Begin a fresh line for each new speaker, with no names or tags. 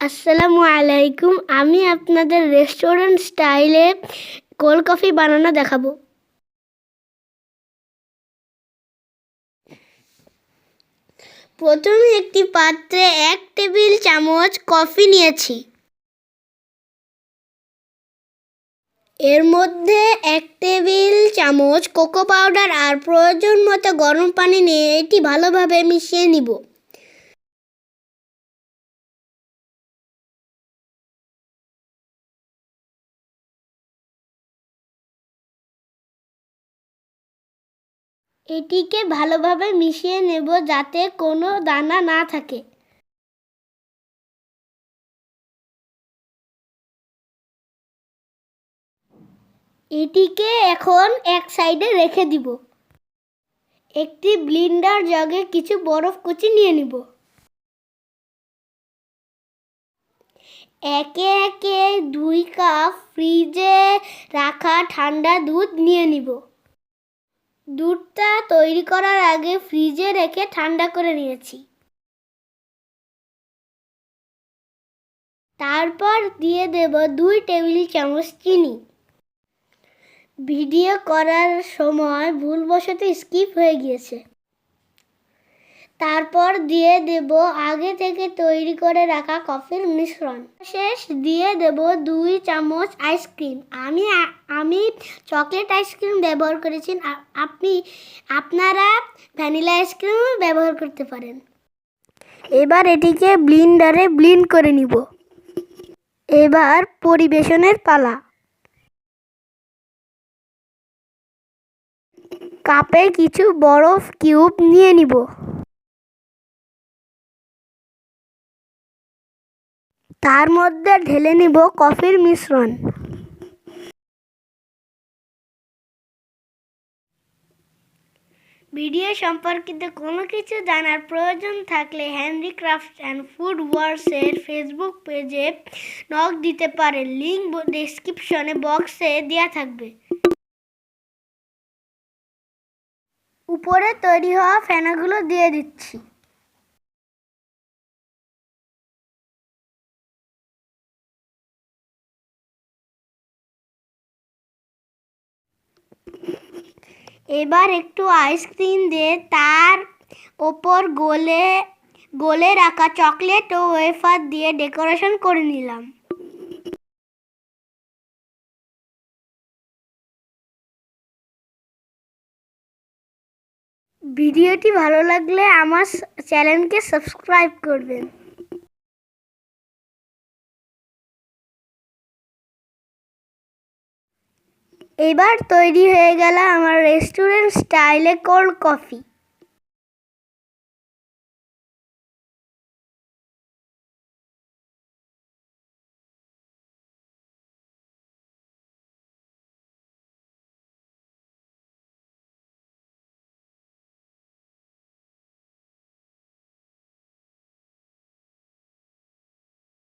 আসসালামু আলাইকুম। আমি আপনাদের রেস্টুরেন্ট স্টাইলে কোল্ড কফি বানানো দেখাবো। প্রথমে একটি পাত্রে এক টেবিল চামচ কফি নিয়েছি। এর মধ্যে এক টেবিল চামচ কোকো পাউডার আর প্রয়োজন মতো গরম পানি নিয়ে এটি ভালোভাবে মিশিয়ে নিব। এটিকে ভালোভাবে মিশিয়ে নেব যাতে কোনো দানা না থাকে। এটিকে এখন এক সাইডে রেখে দিব। একটি ব্লিন্ডার জগে কিছু বরফ কুচি নিয়ে নিব। একে একে দুই কাপ ফ্রিজে রাখা ঠান্ডা দুধ নিয়ে নিব। দুধটা তৈরি করার আগে ফ্রিজে রেখে ঠান্ডা করে নিয়েছি। তারপর দিয়ে দেব দুই টেবিল চামচ চিনি। ভিডিও করার সময় ভুলবশত স্কিপ হয়ে গিয়েছে। তারপর দিয়ে দেব আগে থেকে তৈরি করে রাখা কফির মিশ্রণ। শেষ দিয়ে দেব দুই চামচ আইসক্রিম আমি আমি চকলেট আইসক্রিম ব্যবহার করেছি। আপনি, আপনারা ভ্যানিলা আইসক্রিমও ব্যবহার করতে পারেন। এবার এটিকে ব্লিন্ডারে ব্লিন্ড করে নিব। এবার পরিবেশনের পালা। কাপে কিছু বরফ কিউব নিয়ে নিব। তার মধ্যে ঢেলে নিব কফির মিশ্রণ। ভিডিও সম্পর্কিত কোনো কিছু জানার প্রয়োজন থাকলে হ্যান্ডিক্রাফট অ্যান্ড ফুড ওয়ার্সের ফেসবুক পেজে নক দিতে পারেন। লিঙ্ক ডেসক্রিপশনে বক্সে দেওয়া থাকবে। উপরে তৈরি হওয়া ফেনাগুলো দিয়ে দিচ্ছি। এবার একটু আইসক্রিম দিয়ে তার ওপর গোলে গোলে রাখা চকলেট ও ওয়েফার দিয়ে ডেকোরেশন করে নিলাম। ভিডিওটি ভালো লাগলে আমার চ্যানেলকে সাবস্ক্রাইব করবেন। এবার তৈরি হয়ে গেল আমার রেস্টুরেন্ট স্টাইলে কোল্ড কফি